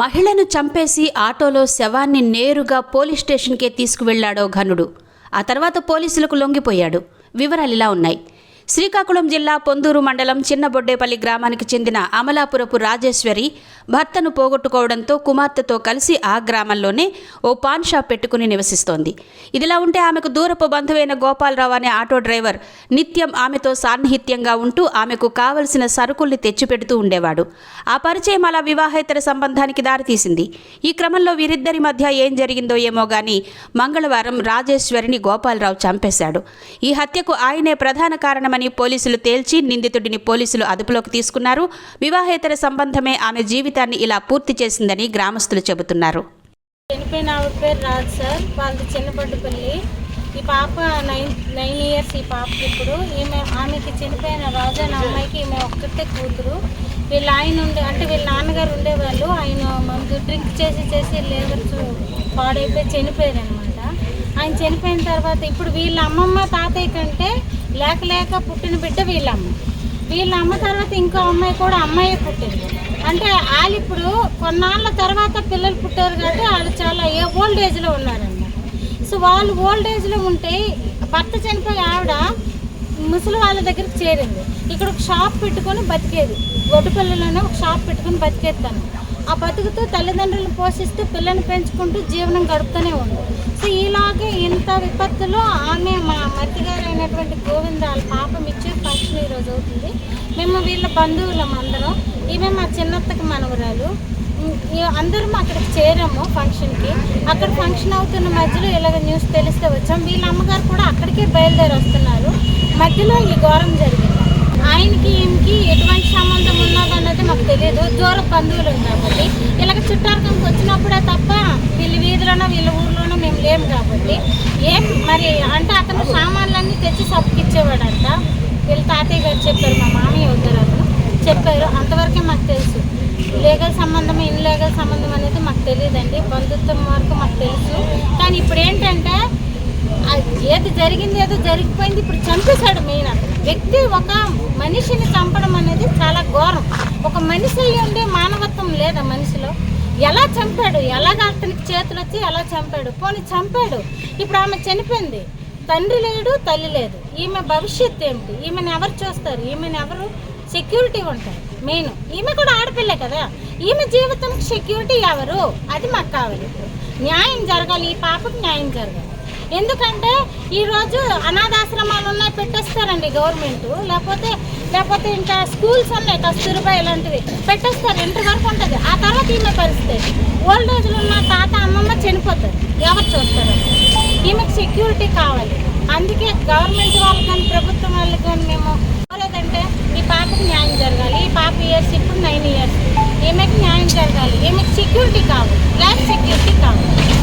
మహిళను చంపేసి ఆటోలో శవాన్ని నేరుగా పోలీస్ స్టేషన్కే తీసుకువెళ్ళాడో ఘనుడు. ఆ తర్వాత పోలీసులకు లొంగిపోయాడు. వివరాలు ఇలా ఉన్నాయి. శ్రీకాకుళం జిల్లా పొందూరు మండలం చిన్నబొడ్డేపల్లి గ్రామానికి చెందిన అమలాపురపు రాజేశ్వరి భర్తను పోగొట్టుకోవడంతో కుమార్తెతో కలిసి ఆ గ్రామంలోనే ఓ పాన్ షాప్ పెట్టుకుని నివసిస్తోంది. ఇదిలా ఉంటే ఆమెకు దూరపు బంధువైన గోపాలరావు అనే ఆటో డ్రైవర్ నిత్యం ఆమెతో సాన్నిహిత్యంగా ఉంటూ ఆమెకు కావలసిన సరుకుల్ని తెచ్చిపెడుతూ ఉండేవాడు. ఆ పరిచయం అలా వివాహేతర సంబంధానికి దారితీసింది. ఈ క్రమంలో వీరిద్దరి మధ్య ఏం జరిగిందో ఏమో గాని మంగళవారం రాజేశ్వరిని గోపాలరావు చంపేశాడు. ఈ హత్యకు ఆయనే ప్రధాన కారణమని పోలీసులు తేల్చి నిందితుడిని పోలీసులు అదుపులోకి తీసుకున్నారు. వివాహేతర సంబంధమే ఆమె జీవితాన్ని ఇలా పూర్తి చేసిందని గ్రామస్తులు చెబుతున్నారు. చనిపోయిన ఆవిడ పేరు రాజు సార్. వాళ్ళది చిన్నపడ్డపల్లి ఈ పాప నైన్ నైన్ ఇయర్స్ ఈ పాపకి ఇప్పుడు. ఈమె ఆమెకి చనిపోయిన రాజు అనే అమ్మాయికి ఈమె ఒక్కటే కూతురు. వీళ్ళ ఆయన ఉండే అంటే వీళ్ళ నాన్నగారు ఉండేవాళ్ళు. ఆయన మందు డ్రింక్ చేసి చేసి లేబర్స్ పాడైపోయి చనిపోయారు అనమాట ఆయన చనిపోయిన తర్వాత ఇప్పుడు వీళ్ళ అమ్మమ్మ తాతయ్య కంటే లేక లేక పుట్టిన బిడ్డ వీళ్ళమ్మ. వీళ్ళమ్మ తర్వాత ఇంకో అమ్మాయి కూడా అమ్మాయి పుట్టింది. అంటే వాళ్ళు ఇప్పుడు కొన్నాళ్ళ తర్వాత పిల్లలు పుట్టారు కాబట్టి వాళ్ళు చాలా ఏ ఓల్డ్ ఏజ్లో ఉన్నారన్నమాట. సో వాళ్ళు ఓల్డ్ ఏజ్లో ఉంటే భర్త చనిపోయి ఆవిడ ముసలి వాళ్ళ దగ్గరికి చేరింది. ఇక్కడ ఒక షాప్ పెట్టుకొని బతికేది. గొడ్డు గొడ్డుపల్లిలోనే ఒక షాప్ పెట్టుకొని బతికేది తను. ఆ బతుకుతూ తల్లిదండ్రులను పోషిస్తూ పిల్లని పెంచుకుంటూ జీవనం గడుపుతూనే ఉంది. సో ఇలాగే ఇంత విపత్తులో ఆమె మా మరిది అయినటువంటి గోవింద వాళ్ళ పాప మెచ్యూర్ ఫంక్షన్ ఈరోజు అవుతుంది. మేము వీళ్ళ బంధువులం అందరం. ఈమె మా చిన్నత్తకి మనవరాలు. అందరం అక్కడికి చేరాము ఫంక్షన్కి అక్కడ ఫంక్షన్ అవుతున్న మధ్యలో ఇలాగ న్యూస్ తెలిస్తే వచ్చాం. వీళ్ళ అమ్మగారు కూడా అక్కడికే బయలుదేరి వస్తున్నారు. మధ్యలో ఈ ఘోరం జరిగింది. ఆయనకి ఈమెకి ఎటువంటి సంబంధం ఉన్నదన్నది మాకు తెలియదు. దూర బంధువులు ఉన్నారు. కాబట్టి ఇలాగ చుట్టాలకంకి వచ్చినప్పుడే తప్ప వీళ్ళ వీధిలోనో వీళ్ళ ఊర్లోనో మేము లేము కాబట్టి. ఏం మరి అంటే అతను సామాన్లన్నీ తెచ్చి సబ్బుకిచ్చేవాడంట వీళ్ళ తాతయ్య గారు చెప్పారు మా మామయ్య అవుతారు అతను. చెప్పారు అంతవరకే మాకు తెలుసు. లీగల్ సంబంధం ఇన్లీగల్ సంబంధం అనేది మాకు తెలియదండి. బంధుత్వం వరకు మాకు తెలుసు. కానీ ఇప్పుడు ఏంటంటే ఏది జరిగింది ఏదో జరిగిపోయింది ఇప్పుడు చంపేశాడు మెయిన్ వ్యక్తి ఒక మనిషి చంపడం అనేది చాలా ఘోరం ఒక మనిషి అయి ఉండే మానవత్వం లేదా మనిషిలో? ఎలా చంపాడు? ఎలాగ అతనికి చేతులు వచ్చి ఎలా చంపాడు? పోనీ చంపాడు. ఇప్పుడు ఆమె చనిపోయింది. తండ్రి లేడు తల్లి లేదు. ఈమె భవిష్యత్తు ఏమిటి? ఈమెను ఎవరు చూస్తారు? ఈమెను ఎవరు? సెక్యూరిటీ ఉంటారు. మెయిన్. ఈమె కూడా ఆడపిల్లే కదా. ఈమె జీవితానికి సెక్యూరిటీ ఎవరు? అది మాకు కావాలి ఇప్పుడు. న్యాయం జరగాలి. ఈ పాపకు న్యాయం జరగాలి. ఎందుకంటే ఈరోజు అనాథాశ్రమాలు ఉన్నాయి పెట్టేస్తారండి గవర్నమెంట్. లేకపోతే లేకపోతే ఇంకా స్కూల్స్ ఉన్నాయి కస్తూరిబా ఇలాంటివి. పెట్టేస్తారు ఇంటర్ వరకు ఉంటుంది. ఆ తర్వాత ఈమె పరిస్థితి. ఓల్డ్ ఏజ్లో ఉన్న తాత అమ్మమ్మ చనిపోతారు. ఎవరు చూస్తారు? ఈమెకు సెక్యూరిటీ కావాలి. అందుకే గవర్నమెంట్ వాళ్ళు కానీ ప్రభుత్వం వాళ్ళు కానీ మేము లేదంటే ఈ పాపకు న్యాయం జరగాలి. ఈ పాప ఇయర్స్ ఇప్పుడు నైన్ ఇయర్స్. ఈమెకి న్యాయం జరగాలి. ఈమెకి సెక్యూరిటీ కావాలి. లైఫ్ సెక్యూరిటీ కావాలి.